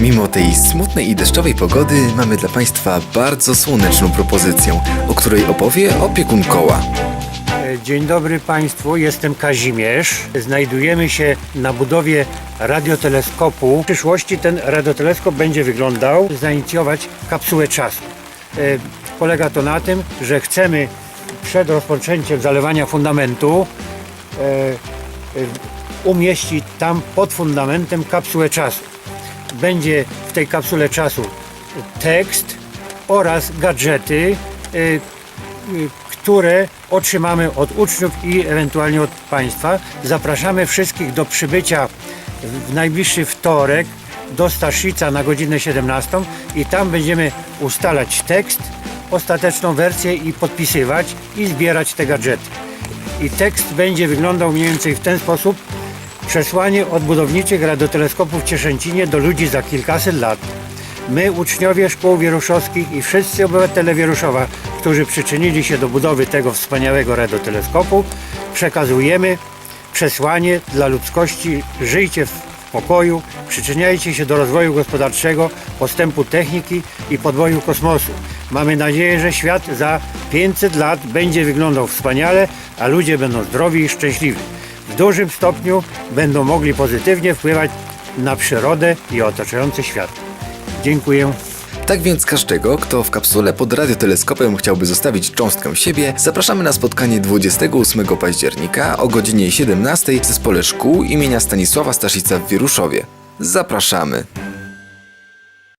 Mimo tej smutnej i deszczowej pogody mamy dla Państwa bardzo słoneczną propozycję, o której opowie opiekun koła. E, Dzień dobry Państwu, jestem Kazimierz. Znajdujemy się na budowie radioteleskopu. W przyszłości ten radioteleskop będzie wyglądał, zainicjować kapsułę czasu. E, Polega to na tym, że chcemy przed rozpoczęciem zalewania fundamentu e, umieścić tam pod fundamentem kapsułę czasu. Będzie w tej kapsule czasu tekst oraz gadżety, e, y, które otrzymamy od uczniów i ewentualnie od Państwa. Zapraszamy wszystkich do przybycia w najbliższy wtorek do Staszica na godzinę 17 i tam będziemy ustalać tekst, ostateczną wersję i podpisywać i zbierać te gadżety. I tekst będzie wyglądał mniej więcej w ten sposób. Przesłanie od budowniczych radioteleskopów w Cieszęcinie do ludzi za kilkaset lat. My, uczniowie szkół wieruszowskich i wszyscy obywatele Wieruszowa, którzy przyczynili się do budowy tego wspaniałego radioteleskopu, przekazujemy przesłanie dla ludzkości: żyjcie w pokoju, przyczyniajcie się do rozwoju gospodarczego, postępu techniki i podboju kosmosu. Mamy nadzieję, że świat za 500 lat będzie wyglądał wspaniale, a ludzie będą zdrowi i szczęśliwi. W dużym stopniu będą mogli pozytywnie wpływać na przyrodę i otaczający świat. Dziękuję. Tak więc każdego, kto w kapsule pod radioteleskopem chciałby zostawić cząstkę siebie, zapraszamy na spotkanie 28 października o godzinie 17 w zespole szkół imienia Stanisława Staszica w Wieruszowie. Zapraszamy!